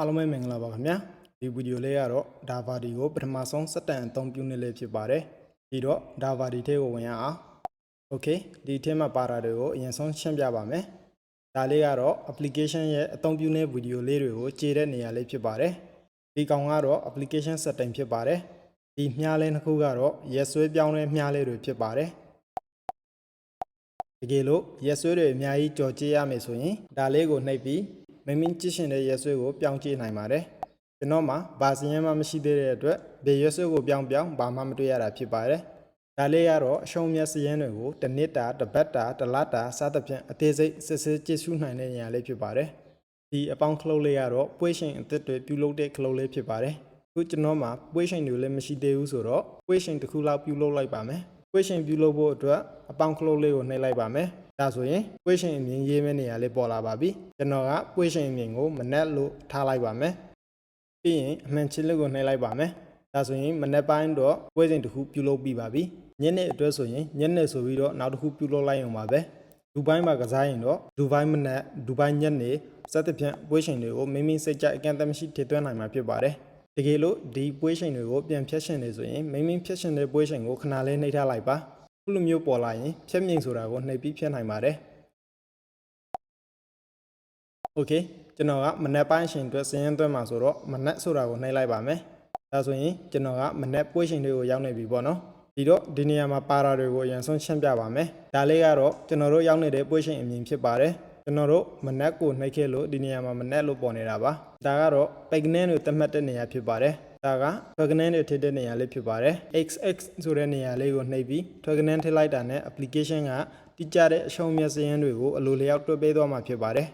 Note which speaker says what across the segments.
Speaker 1: အားလုံးပဲမင်္ဂလာပါခင်ဗျာဒီဗီဒီယိုလေးကတော့ Davadi ကိုပထမဆုံးစက်တန်အသုံးပြုနေလေးဖြစ်ပါတယ်ပြီးတော့ Davadi ထဲကိုဝင်ရအောင် Okay ဒီထဲမှာပါတာတွေကိုအရင်ဆုံးရှင်းပြပါမယ်ဒါလေးကတော့ application ရဲ့အသုံးပြုနေဗီဒီယိုလေးတွေကိုကြည့်တဲ့နေရာလေးဖြစ်ပါတယ်ဒီကောင်ကတော့ application setting ဖြစ်ပါတယ်ဒီမြားလေးတစ်ခုကတော့ရက်ဆွဲပြောင်းတဲ့မြားလေးတွေဖြစ်ပါတယ်တကယ်လို့ရက်ဆွဲတွေအများကြီးကြော်ကြည့်ရမယ်ဆိုရင်ဒါလေးကိုနှိပ်ပြီး မင်းမင်းကြည့်ရှင်တဲ့ရက်ဆွဲကိုပြောင်းကြည့်နိုင်ပါတယ်ကျွန်တော်မှာဘာစရင်မှမရှိသေးတဲ့အတွက်ဘေရက်ဆွဲကိုပြောင်းပြောင်းဘာမှမတွေ့ရတာဖြစ်ပါတယ်ဒါလေးကတော့အရှုံးမြတ်စရင်တွေကိုတစ်နှစ်တာတစ်ပတ်တာတစ်လတာစသဖြင့်အသေးစိတ်စစ်စစ်ကြည့်ရှုနိုင်တဲ့နေရာလေးဖြစ်ပါတယ်ဒီအပေါင်းခလုတ်လေးကတော့ပွေးရှင်အသစ်တွေပြုလုပ်တဲ့ခလုတ်လေးဖြစ်ပါတယ်အခုကျွန်တော်မှာပွေးရှင်တွေလည်းမရှိသေးဘူးဆိုတော့ပွေးရှင်တစ်ခုလောက်ပြုလုပ်လိုက်ပါမယ်ပွေးရှင်ပြုလုပ်ဖို့အတွက်အပေါင်းခလုတ်လေးကိုနှိပ်လိုက်ပါမယ် ဒါဆိုရင်ပွေးရှင်အမြင်ရေးမဲ့နေရာလေးပေါ်လာပါပြီကျွန်တော်ကပွေးရှင်အမြင်ကိုမနက်လို့ထားလိုက်ပါမယ်ပြီးရင်အမှန်ချစ်လေးကိုနှိပ်လိုက်ပါမယ်ဒါဆိုရင်မနက်ပိုင်းတော့ပွဲစဉ်တစ်ခုပြုလုပ်ပြီးပါပြီညနေအတွက်ဆိုရင်ညနေဆိုပြီးတော့နောက်တစ်ခုပြုလုပ်လိုက်အောင်ပါပဲဒူဘိုင်းမှာကစားရင်တော့ဒူဘိုင်းမနက်ဒူဘိုင်းညနေစသဖြင့်ပွဲရှင်တွေကိုမိမိစိတ်ကြိုက်အကန့်အသတ်မရှိထည့်သွင်းနိုင်မှာဖြစ်ပါတယ်တကယ်လို့ဒီပွဲရှင်တွေကိုပြန်ဖြတ်ရှင်နေဆိုရင်မိမိဖြတ်ရှင်တဲ့ပွဲရှင်ကိုခဏလေးနှိပ်ထားလိုက်ပါ ခုလိုမျိုးပေါ်လာရင်ဖြက်မြိန်ဆိုတာကိုနှိပ်ပြီးဖြက်နိုင်ပါတယ်။ Okay ကျွန်တော်ကမနက်ပိုင်းရှင်အတွက်စည်ရင်းသွင်းမှာဆိုတော့မနက်ဆိုတာကိုနှိပ်လိုက်ပါမယ်။ဒါဆိုရင်ကျွန်တော်ကမနက်ပွဲရှင်တွေကိုရောက်နေပြီပေါ့နော်။ဒီတော့ဒီနေရာမှာပါရာတွေကိုအရင်ဆုံးရှင်းပြပါမယ်။ဒါလေးကတော့ကျွန်တော်တို့ရောက်နေတဲ့ပွဲရှင်အမြင်ဖြစ်ပါတယ်။ျွန်တော်တို့မနက်ကိုနှိုက်ခဲ့လို့ဒီနေရာမှာမနက်လို့ပေါ်နေတာပါဒါကတော့ပိတ်ကနေလို့သတ်မှတ်တဲ့နေရာဖြစ်ပါတယ် ဒါကထွက်ကနေတွေထည့်တဲ့နေရာလေးဖြစ်ပါတယ် XX ဆိုတဲ့နေရာလေးကိုနှိပ်ပြီးထွက်ကနေထည့်လိုက်တာနဲ့ application ကတိကျတဲ့အရှုံးမြတ်စရင်းတွေကိုအလိုလျောက်တွဲပေးသွားမှာဖြစ်ပါတယ်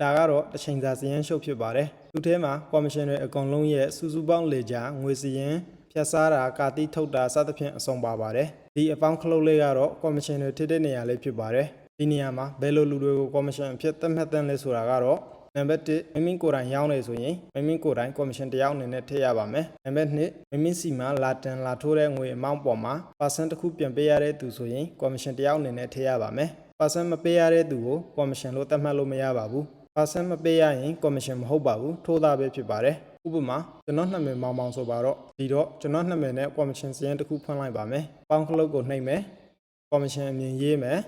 Speaker 1: ဒါကတော့တစ်ချိန်စာစရင်းရှုပ်ဖြစ်ပါတယ်သူထဲမှာ commission တွေအကုန်လုံးရဲ့စုစုပေါင်းလေကြာငွေစရင်းဖြတ်စားတာကာတိထုတ်တာစသဖြင့်အစုံပါပါတယ်ဒီအပေါင်းခလုတ်လေးကတော့ commission တွေထည့်တဲ့နေရာလေးဖြစ်ပါတယ်ဒီနေရာမှာဘယ်လိုလူတွေကို commission အဖြစ်သတ်မှတ်တဲ့လဲဆိုတာကတော့ နံပါတ်1မိမိကိုယ်တိုင်ရောင်းနေဆိုရင်မိမိကိုယ်တိုင် commission တစ်ယောက်အနေနဲ့ထည့်ရပါမယ်နံပါတ်2မိမိစီမှာလာတန်လာထိုးတဲ့ငွေအမောင်းပေါ်မှာ percent တစ်ခုပြန်ပေးရတဲ့သူဆိုရင် commission တစ်ယောက်အနေနဲ့ထည့်ရပါမယ် percent မပေးရတဲ့သူကို commission လို့သတ်မှတ်လို့မရပါဘူး percent မပေးရရင် commission မဟုတ်ပါဘူးထိုးသားပဲဖြစ်ပါတယ်ဥပမာကျွန်တော်နှစ်မယ်မောင်မောင်ဆိုပါတော့ဒီတော့ကျွန်တော်နှစ်မယ်နဲ့ commission စရင်းတစ်ခုဖွင့်လိုက်ပါမယ်ပေါင်းခလုတ်ကိုနှိပ်မယ် commission အမြင်ရေးမယ်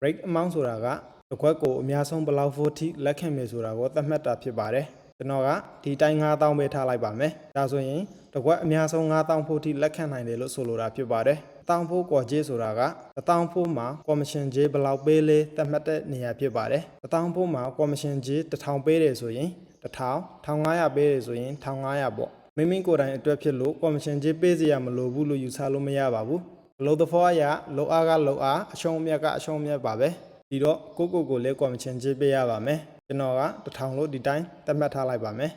Speaker 1: break amount ဆိုတာက တစ်ခွက်ကိုအများဆုံးဘယ်လောက်ဖို့ထိလက်ခံမယ်ဆိုတာကိုသတ်မှတ်တာဖြစ်ပါတယ်ကျွန်တော်ကဒီတိုင်း9000ပဲထားလိုက်ပါမယ်ဒါဆိုရင်တစ်ခွက်အများဆုံး9000ဖို့ထိလက်ခံနိုင်တယ်လို့ဆိုလိုတာဖြစ်ပါတယ်တောင်ဖို့ကွာကြေးဆိုတာကတောင်ဖို့မှာ commission ကြေးဘယ်လောက်ပေးလဲသတ်မှတ်တဲ့နေရာဖြစ်ပါတယ်တောင်ဖို့မှာ commission ကြေး1000ပေးတယ်ဆိုရင်1000 1500ပေးတယ်ဆိုရင်1500ပေါ့မိမိကိုယ်တိုင်အတွက်ဖြစ်လို့ commission ကြေးပေးစီရမလိုဘူးလို့ယူဆလို့မရပါဘူးလောသဖောအရာလောအားကလောအားအရှုံးအမြတ်ကအရှုံးအမြတ်ပါပဲ ဒီတော့ကိုကိုကိုလည်း commission ကြေးပေးရပါမယ်ကျွန်တော်က1000လို့ဒီတိုင်းသတ်မှတ်ထားလိုက်ပါမယ်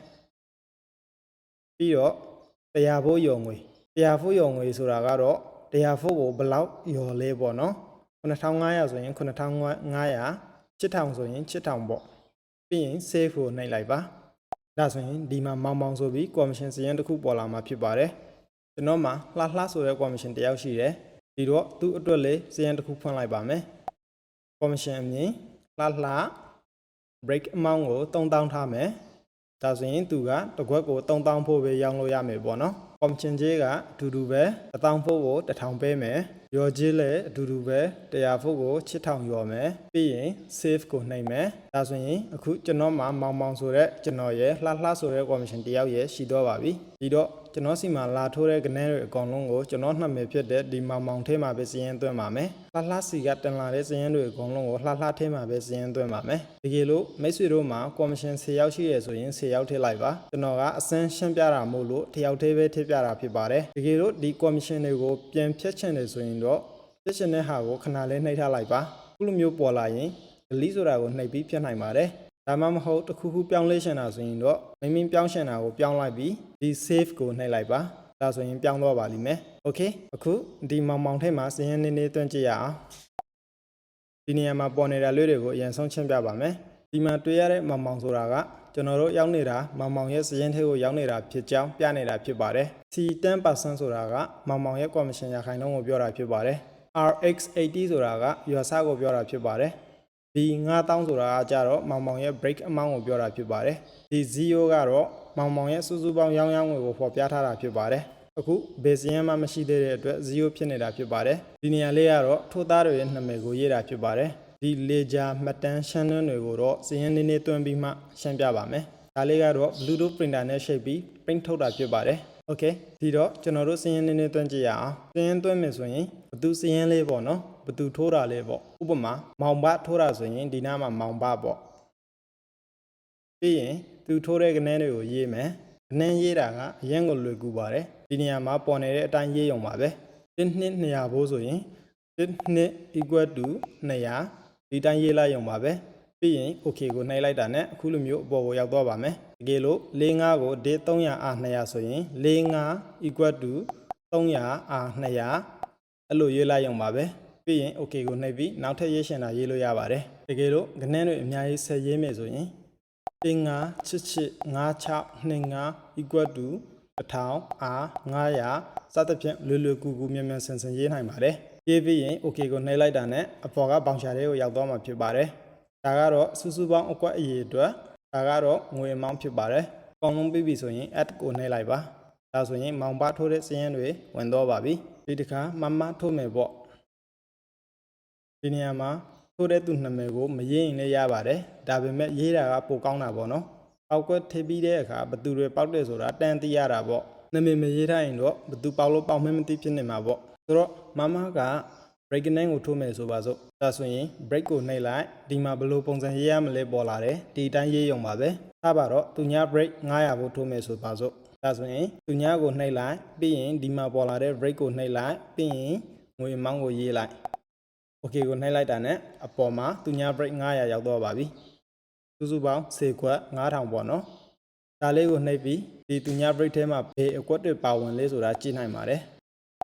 Speaker 1: ပြီးတော့တရားဖို့ယုံငွေတရားဖို့ယုံငွေဆိုတာကတော့တရားဖို့ကိုဘယ်လောက်ယော်လဲပေါ့နော်9500ဆိုရင်9500 8000ဆိုရင်8000ပေါ့ပြီးရင် save ကိုနှိပ်လိုက်ပါဒါဆိုရင်ဒီမှာမောင်မောင်ဆိုပြီး commission စရင်းတစ်ခုပေါ်လာမှာဖြစ်ပါတယ်ကျွန်တော်မှာလှလှဆိုတဲ့ commission တစ်ယောက်ရှိတယ်ဒီတော့သူ့အတွက်လေးစရင်းတစ်ခုဖွင့်လိုက်ပါမယ် commission အမြင်လှလှ break amount ကို3000ထားမယ်ဒါဆိုရင်သူကတစ်ခွက်ကို3000ဖို့ပဲရောင်းလို့ရမယ်ပေါ့နော် commission ကြေးကအတူတူပဲ1000ဖို့ကို1000ပေးမယ်ရော်ကြေးလည်းအတူတူပဲ100ဖို့ကို6000ရော်မယ်ပြီးရင် save ကိုနှိပ်မယ်ဒါဆိုရင်အခုကျွန်တော်မှာမောင်မောင်ဆိုတဲ့ကျွန်တော်ရဲ့လှလှဆိုတဲ့ commission တယောက်ရဲ့ရှိတော့ပါပြီဒီတော့ ကျွန်တော်စီမှာလာထိုးတဲ့ကနေတွေအကောင်လုံးကိုကျွန်တော်နှက်မယ်ဖြစ်တဲ့ဒီမောင်မောင်ထဲမှာပဲစည်ရင်သွင်းပါမယ်လှလှစီကတင်လာတဲ့စည်ရင်တွေအကောင်လုံးကိုလှလှထဲမှာပဲစည်ရင်သွင်းပါမယ်တကယ်လို့မိတ်ဆွေတို့မှာ commission 10ယောက်ရှိရဆိုရင်10ယောက်ထည့်လိုက်ပါကျွန်တော်ကအစမ်းရှင်းပြတာမို့လို့တစ်ယောက်တည်းပဲထည့်ပြတာဖြစ်ပါတယ်တကယ်လို့ဒီ commission တွေကိုပြန်ဖြတ်ချင်တယ်ဆိုရင်တော့ဖြတ်ချင်တဲ့ဟာကိုခဏလေးနှိပ်ထားလိုက်ပါခုလိုမျိုးပေါ်လာရင် delete ဆိုတာကိုနှိပ်ပြီးဖြတ်နိုင်ပါတယ် ဒါမှမဟုတ်တစ်ခုခုပြောင်းလဲရှင်တာဆိုရင်တော့မိမင်းပြောင်းရှင်တာကိုပြောင်းလိုက်ပြီးဒီ save ကိုနှိပ်လိုက်ပါဒါဆိုရင်ပြောင်းသွားပါလိမ့်မယ်โอเคအခုဒီမောင်မောင်ထဲမှာစည်ရင်နေနေတွန်းကြည့်ရအောင်ဒီနေရာမှာပေါ်နေတာလေးတွေကိုအရင်ဆုံးရှင်းပြပါမယ်ဒီမှာတွေ့ရတဲ့မောင်မောင်ဆိုတာကကျွန်တော်တို့ရောက်နေတာမောင်မောင်ရဲ့စည်ရင်ထဲကိုရောက်နေတာဖြစ်ကြောင်းပြနေတာဖြစ်ပါတယ် C10% ဆိုတာကမောင်မောင်ရဲ့ commission ရာခိုင်နှုန်းကိုပြောတာဖြစ်ပါတယ် RX80 ဆိုတာက USA ကိုပြောတာဖြစ်ပါတယ် ဒီ9000ဆိုတာကကြတော့မောင်မောင်ရဲ့ break amount ကိုပြောတာဖြစ်ပါတယ်ဒီ0ကတော့မောင်မောင်ရဲ့စုစုပေါင်းရောင်းရောင်းငွေကိုဖော်ပြထားတာဖြစ်ပါတယ်အခုဘေစီယန်မှမရှိသေးတဲ့အတွက်0ဖြစ်နေတာဖြစ်ပါတယ်ဒီနေရာလေးကတော့ထိုးသားတွေရဲ့နာမည်ကိုရေးတာဖြစ်ပါတယ်ဒီလေဂျာမှတ်တမ်းရှင်းနှန်းတွေကိုတော့စည်ရင်နေနေတွန်းပြီးမှရှင်းပြပါမယ်ဒါလေးကတော့ Bluetooth printer နဲ့ရှိတ်ပြီး print ထုတ်တာဖြစ်ပါတယ် Okay ဒီတော့ကျွန်တော်တို့စည်ရင်နေနေတွန်းကြည့်ရအောင်စည်ရင်တွန်းမယ်ဆိုရင်ဘသူစည်ရင်လေးပေါ့နော်ဘ သူထိုးတာလေးပေါ့ဥပမာမောင်ဘထိုးတာဆိုရင်ဒီနားမှာမောင်ဘပေါ့ပြီးရင်သူထိုးတဲ့ကနေတွေကိုရေးမယ်ကနေရေးတာကအရင်ကလွယ်ကူပါတယ်ဒီနေရာမှာပေါ်နေတဲ့အတိုင်းရေးရုံပါပဲ1နှစ်200ဘိုးဆိုရင်1နှစ် equal to 200ဒီတိုင်းရေးလိုက်ရုံပါပဲပြီးရင် okay ကိုနှိုက်လိုက်တာနဲ့အခုလိုမျိုးအပေါ်ကိုရောက်သွားပါမယ်တကယ်လို့45ကို day 300အား200ဆိုရင်45 equal to 300အား200အဲ့လိုရေးလိုက်ရုံပါပဲ ပြီးရင် okay ကိုနှိပ်ပြီးနောက်ထပ်ရေးရှင်တာရေးလို့ရပါတယ်တကယ်လို့ကနေတွေအများကြီးဆက်ရေးမယ်ဆိုရင်တင်ငါချစ်ချစ်96နှင်ငါ equal to 1000 r 900စသဖြင့်လွယ်လွယ်ကူကူမြန်မြန်ဆန်ဆန်ရေးနိုင်ပါတယ်ရေးပြီးရင် okay ကိုနှိပ်လိုက်တာနဲ့အပေါ်ကဘောင်ရှာလေးကိုရောက်သွားမှာဖြစ်ပါတယ်ဒါကတော့စူးစူးပေါင်းအကွက်အရေးအတွက်ဒါကတော့ငွေအမောင်းဖြစ်ပါတယ်အကုန်လုံးပြီးပြီဆိုရင် add ကိုနှိပ်လိုက်ပါဒါဆိုရင်မောင်ပါထိုးတဲ့စည်ရင်တွေဝင်တော့ပါပြီဒီတစ်ခါမမထိုးမယ်ပေါ့ ဒီနေရာမှာထိုးတဲ့သူနာမည်ကိုမရေးရင်လည်းရပါတယ်ဒါပေမဲ့ရေးတာကပိုကောင်းတာပေါ့နော်ပောက်ကွက်ထိပ်ပြီးတဲ့အခါဘသူတွေပောက်တယ်ဆိုတာတန်သိရတာပေါ့နာမည်မရေးထားရင်တော့ဘသူပောက်လို့ပောက်မဲမသိဖြစ်နေမှာပေါ့ဆိုတော့မမက break name ကိုထိုးမယ်ဆိုပါစို့ဒါဆိုရင် break ကိုနှိပ်လိုက်ဒီမှာဘယ်လိုပုံစံရေးရမလဲပေါ်လာတယ်ဒီအတိုင်းရေးရုံပါပဲထားပါတော့သူညာ break 900ဖို့ထိုးမယ်ဆိုပါစို့ဒါဆိုရင်သူညာကိုနှိပ်လိုက်ပြီးရင်ဒီမှာပေါ်လာတဲ့ break ကိုနှိပ်လိုက်ပြီးရင်ငွေမောင်းကိုရေးလိုက် okay ကိုနှိပ်လိုက်တာနဲ့အပေါ်မှာသူညာ break 900ရောက်တော့ပါပြီစုစုပေါင်း10ခွက်9000ပေါ့နော်ဒါလေးကိုနှိပ်ပြီးဒီသူညာ break ထဲမှာဘယ်အကွက်တွေပါဝင်လဲဆိုတာကြည့်နိုင်ပါတယ်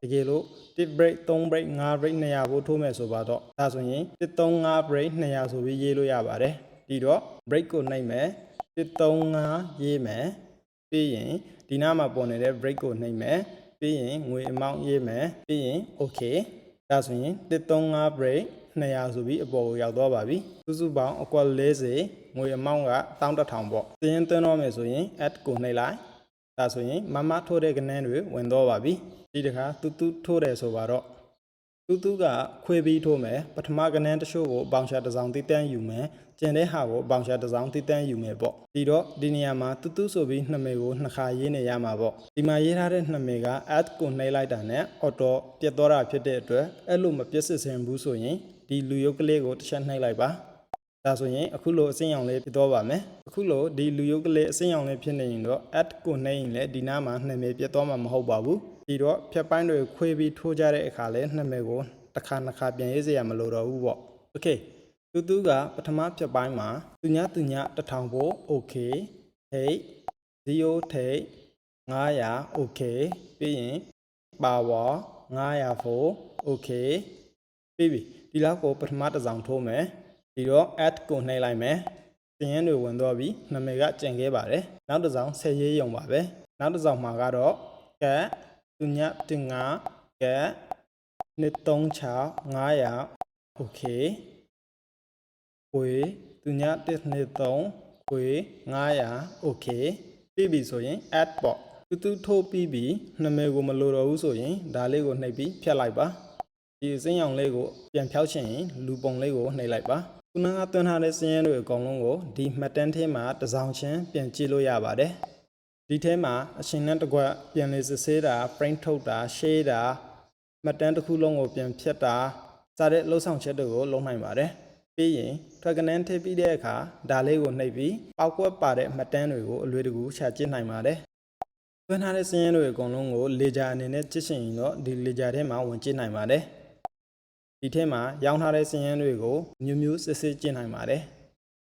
Speaker 1: တကယ်လို့1 break 3 break 5 break 200ကိုထိုးမယ်ဆိုပါတော့ဒါဆိုရင်135 break 200ဆိုပြီးရေးလို့ရပါတယ်ဒီတော့ break ကိုနှိပ်မယ်135ရေးမယ်ပြီးရင်ဒီနားမှာပေါ်နေတဲ့ break ကိုနှိပ်မယ်ပြီးရင်ငွေအမောင်းရေးမယ်ပြီးရင် okay ဒါဆိုရင်135 break 200ဆိုပြီးအပေါ်ကိုရောက်သွားပါပြီစုစုပေါင်းအကွက်40ငွေအမောင်းက11000ပေါ့သင်းသွင်းတော့မယ်ဆိုရင် add ကိုနှိပ်လိုက်ဒါဆိုရင်မမထိုးတဲ့ကနန်းတွေဝင်တော့ပါပြီဒီတခါတူတူထိုးတယ်ဆိုပါတော့ တူတူကခွေပြီးထိုးမယ်ပထမကနန်းတစ်ချို့ကိုဘောင်ရှာတစ်စောင်တိတန်းယူမယ်ကျန်တဲ့ဟာကိုဘောင်ရှာတစ်စောင်တိတန်းယူမယ်ပေါ့ဒီတော့ဒီနေရာမှာတူတူဆိုပြီးနှစ်မေကိုနှစ်ခါရေးနေရမှာပေါ့ဒီမှာရေးထားတဲ့နှစ်မေက add ကိုနှိပ်လိုက်တာနဲ့ auto ပြတ်သွားတာဖြစ်တဲ့အတွက်အဲ့လိုမပြတ်စစ်စင်ဘူးဆိုရင်ဒီလူရုပ်ကလေးကိုတစ်ချက်နှိပ်လိုက်ပါဒါဆိုရင်အခုလိုအစင်းရောင်လေးဖြစ်တော့ပါမယ်အခုလိုဒီလူရုပ်ကလေးအစင်းရောင်လေးဖြစ်နေရင်တော့ add ကိုနှိပ်ရင်လည်းဒီနားမှာနှစ်မေပြတ်သွားမှာမဟုတ်ပါဘူး ဒီတော့ဖြတ်ပိုင်းတွေခွေးပြီးထိုးကြတဲ့အခါလဲနှစ်မေကိုတစ်ခါနှစ်ခါပြန်ရေးစရာမလိုတော့ဘူးပေါ့ okay တူတူကပထမဖြတ်ပိုင်းမှာသူညသူညတစ်ထောင်ဖို့ okay ဟိတ်0ထိတ်900 okay ပြီးရင် power 900ဖို့ okay ပြီးပြီဒီလောက်ကိုပထမတစ်စောင်ထိုးမယ်ဒီတော့ add ကိုနှိပ်လိုက်မယ်သင်ရင်းတွေဝင်သွားပြီးနာမည်ကကျန်ခဲ့ပါတယ်နောက်တစ်စောင်ဆက်ရေးရုံပါပဲနောက်တစ်စောင်မှာကတော့ cat သူညတင်ငါ cat 236 900 okay ခွေသူည123ခွေ900 okay ပြီးပြီဆိုရင် add ပေါ့တူတူထိုးပြီးပြီနာမည်ကိုမလိုတော့ဘူးဆိုရင်ဒါလေးကိုနှိပ်ပြီးဖြတ်လိုက်ပါဒီစင်းရောင်လေးကိုပြန်ဖြောက်ချင်ရင်လူပုံလေးကိုနှိပ်လိုက်ပါခုနကသွင်းထားတဲ့စင်းရဲတွေအကုန်လုံးကိုဒီမှတ်တမ်းထဲမှာတစ်စောင်ချင်းပြန်ကြည့်လို့ရပါတယ် ဒီထဲမှာအရှင်နဲ့တကွပြန်လေးစစ်ဆေးတာ print ထုတ်တာ share တာမှတ်တမ်းတစ်ခုလုံးကိုပြန်ဖြတ်တာစတဲ့လှုပ်ဆောင်ချက်တွေကိုလုပ်နိုင်ပါတယ်ပြီးရင်ထွက်ကနန်းထည့်ပြီးတဲ့အခါဒါလေးကိုနှိပ်ပြီးပောက်ကွက်ပါတဲ့မှတ်တမ်းတွေကိုအလွယ်တကူရှာကြည့်နိုင်ပါတယ်သွင်းထားတဲ့စင်းရဲတွေအကုန်လုံးကိုလေဂျာအနေနဲ့ကြည့်ရှင်ရင်တော့ဒီလေဂျာထဲမှာဝင်ကြည့်နိုင်ပါတယ်ဒီထဲမှာရောင်းထားတဲ့စင်းရဲတွေကိုမျိုးမျိုးစစ်စစ်ကြည့်နိုင်ပါတယ်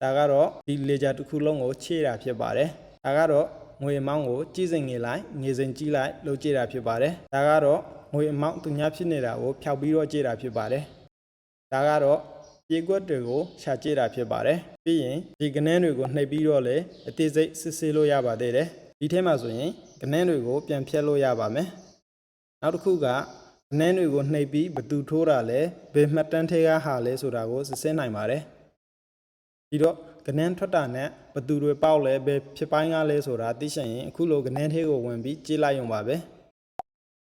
Speaker 1: ဒါကတော့ဒီလေဂျာတစ်ခုလုံးကိုခြေတာဖြစ်ပါတယ်ဒါကတော့ ငွေအမောင်းကိုကြည့်စိန်နေလိုက်ငွေစိန်ကြည့်လိုက်လို့ကြည့်တာဖြစ်ပါတယ်ဒါကတော့ငွေအမောင်းသူများဖြစ်နေတာကိုဖျောက်ပြီးတော့ကြည့်တာဖြစ်ပါတယ်ဒါကတော့ပြေကွက်တွေကိုရှာကြည့်တာဖြစ်ပါတယ်ပြီးရင်ဒီကနန်းတွေကိုနှိပ်ပြီးတော့လည်းအသေးစိတ်စစ်ဆေးလို့ရပါသေးတယ်ဒီထဲမှာဆိုရင်ကနန်းတွေကိုပြန်ဖြတ်လို့ရပါမယ်နောက်တစ်ခုကကနန်းတွေကိုနှိပ်ပြီးဘသူထိုးတာလဲဘယ်မှတ်တမ်းထဲကဟာလဲဆိုတာကိုစစ်ဆေးနိုင်ပါတယ်ဒီတော့ ကနန်းထွက်တာနဲ့ဘသူတွေပေါက်လဲပဲဖြစ်ပိုင်းကလဲဆိုတာသိချင်ရင်အခုလိုကနန်းသေးကိုဝင်ပြီးကြည့်လိုက်ရုံပါပဲ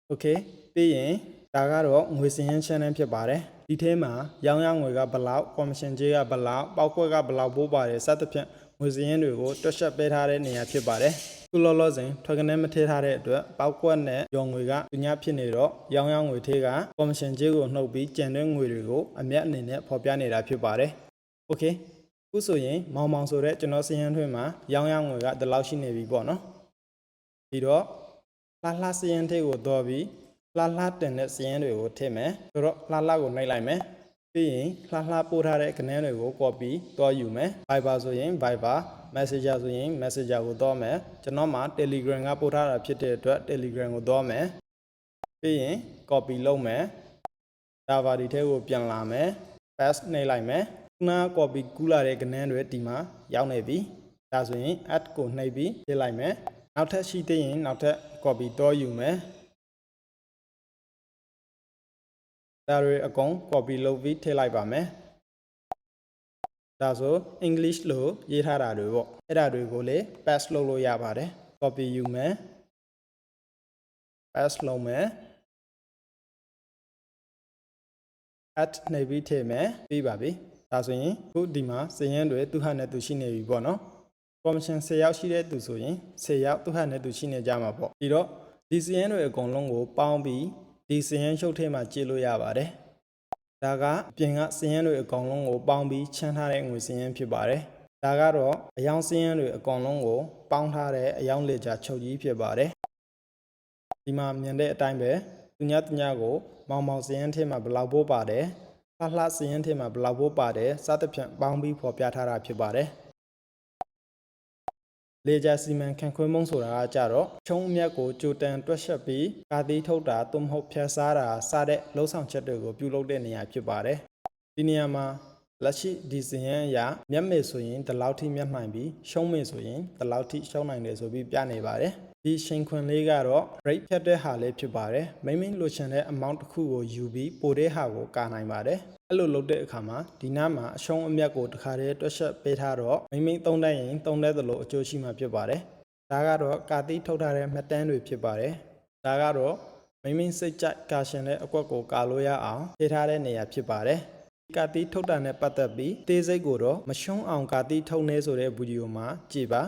Speaker 1: โอเคပြီးရင်ဒါကတော့ငွေစင်ရင်း channel ဖြစ်ပါတယ်ဒီထဲမှာရောင်းရငွေကဘယ်လောက်ကော်မရှင်ကြေးကဘယ်လောက်ပေါက်ကွက်ကဘယ်လောက်ပို့ပါတယ်စသဖြင့်ငွေစင်ရင်းတွေကိုတွက်ချက်ပေးထားတဲ့နေရာဖြစ်ပါတယ်ခုလောလောဆယ်ထွက်ကနန်းမထည့်ထားတဲ့အတွက်ပေါက်ကွက်နဲ့ရောင်ငွေကညဖြစ်နေတော့ရောင်းရငွေသေးကကော်မရှင်ကြေးကိုနှုတ်ပြီးကျန်တဲ့ငွေတွေကိုအမျက်အနေနဲ့ဖော်ပြနေတာဖြစ်ပါတယ်โอเค ခုဆိုရင်မောင်မောင်ဆိုတဲ့ကျွန်တော်စရင်းထွင်းမှာရောင်းရငွေကဒီလောက်ရှိနေပြီပေါ့နော်ပြီးတော့လှလှစရင်းထိပ်ကိုတော့ပြီးလှလှတင်တဲ့စရင်းတွေကိုထည့်မယ်ဆိုတော့လှလှကိုနှိပ်လိုက်မယ်ပြီးရင်လှလှပို့ထားတဲ့ကနန်းတွေကို copy တော့ယူမယ် Viber ဆိုရင် Viber Messenger ဆိုရင် Messenger ကိုတော့မယ်ကျွန်တော်မှာ Telegram ကပို့ထားတာဖြစ်တဲ့အတွက် Telegram ကိုတော့မယ်ပြီးရင် copy လုပ်မယ် server ဒီထဲကိုပြန်လာမယ် paste နှိပ်လိုက်မယ်ခု နက copy ကူးလာတဲ့ကဏ္ဍတွေဒီမှာရောက်နေပြီဒါဆိုရင် add ကိုနှိပ်ပြီးထည့်လိုက်မယ်နောက်ထပ်ရှိသေးရင်နောက်ထပ် copy တော့ယူမယ်ဒါတွေအကုန် copy လုပ်ပြီးထည့်လိုက်ပါမယ်ဒါဆို English လို့ရေးထားတာတွေပေါ့အဲ့ဒါတွေကိုလေ paste လုပ်လို့ရပါတယ် copy ယူမယ် paste လုပ်မယ် at နှိပ်ပြီးထည့်မယ်ပြီးပါပြီ ဒါဆိုရင်ခုဒီမှာစည်ရင်တွေသူဟာနဲ့သူရှိနေပြီပေါ့နော်ကော်မရှင်10ရောက်ရှိတဲ့သူဆိုရင်10ရောက်သူဟာနဲ့သူရှိနေကြမှာပေါ့ပြီးတော့ဒီစည်ရင်တွေအကုန်လုံးကိုပေါင်းပြီးဒီစည်ရင်ရှုပ်ထဲမှာကြည့်လို့ရပါတယ်ဒါကအပြင်ကစည်ရင်တွေအကုန်လုံးကိုပေါင်းပြီးချမ်းထားတဲ့ငွေစည်ရင်ဖြစ်ပါတယ်ဒါကတော့အယောင်စည်ရင်တွေအကုန်လုံးကိုပေါင်းထားတဲ့အယောင်လေကြာချုပ်ကြီးဖြစ်ပါတယ်ဒီမှာမြင်တဲ့အတိုင်းပဲသူညသူညကိုမောင်မောင်စည်ရင်ထဲမှာဘယ်လောက်ပို့ပါတယ် လှလှစည်ရင်ထဲမှာဘယ်လောက်ပို့ပါတယ်စသဖြင့်ပေါင်းပြီးဖော်ပြထားတာဖြစ်ပါတယ်လေဂျာစီမံခန့်ခွဲမှုဆိုတာကကြတော့ချုံအမြတ်ကိုကြိုတန်တွက်ချက်ပြီးကာသီးထုတ်တာသို့မဟုတ်ဖြတ်စားတာစတဲ့လှုပ်ဆောင်ချက်တွေကိုပြုလုပ်တဲ့နေရာဖြစ်ပါတယ်ဒီနေရာမှာလက်ရှိဒီစင်ရန်အရာမျက်မေဆိုရင်ဒီလောက်ထိမျက်မှန်ပြီးရှုံးမေဆိုရင်ဒီလောက်ထိရှုံးနိုင်တယ်ဆိုပြီးပြနေပါတယ် ဒီရှင်ခွင်လေးကတော့ break ဖြတ်တဲ့ဟာလေးဖြစ်ပါတယ်မိမ့်မိလိုချင်တဲ့ amount တစ်ခုကိုယူပြီးပိုတဲ့ဟာကိုကာနိုင်ပါတယ်အဲ့လိုလုပ်တဲ့အခါမှာဒီနားမှာအရှုံးအမြတ်ကိုတစ်ခါတည်းတွက်ချက်ပေးထားတော့မိမ့်မိသုံးတတ်ရင်သုံးတတ်သလိုအကျိုးရှိမှာဖြစ်ပါတယ်ဒါကတော့ကာတိထုတ်ထားတဲ့မှတ်တမ်းတွေဖြစ်ပါတယ်ဒါကတော့မိမ့်မိစိတ်ကြိုက်ကာရှင်တဲ့အကွက်ကိုကာလို့ရအောင်ထည့်ထားတဲ့နေရာဖြစ်ပါတယ်ကာတီထုတ်တာနဲ့ပတ်သက်ပြီးတေးစိတ်ကိုတော့မရှုံးအောင်ကာတီထုတ်နေဆိုတဲ့ဗီဒီယိုမှာကြည့်ပါ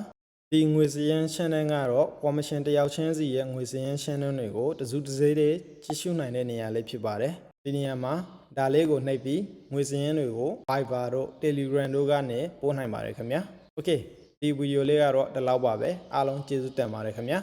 Speaker 1: ဒီငွေစရန် channel ကတော့ကော်မရှင်တယောက်ချင်းစီရဲ့ငွေစရန် channel တွေကိုတစုတစည်းတွေကြည့်ရှုနိုင်တဲ့နေရာလေးဖြစ်ပါတယ်ဒီနေရာမှာဒါလေးကိုနှိပ်ပြီးငွေစရန်တွေကို Viber တို့ Telegram တို့ကနေပို့နိုင်ပါတယ်ခင်ဗျာ Okay ဒီဗီဒီယိုလေးကတော့ဒီလောက်ပါပဲအားလုံးကျေးဇူးတင်ပါတယ်ခင်ဗျာ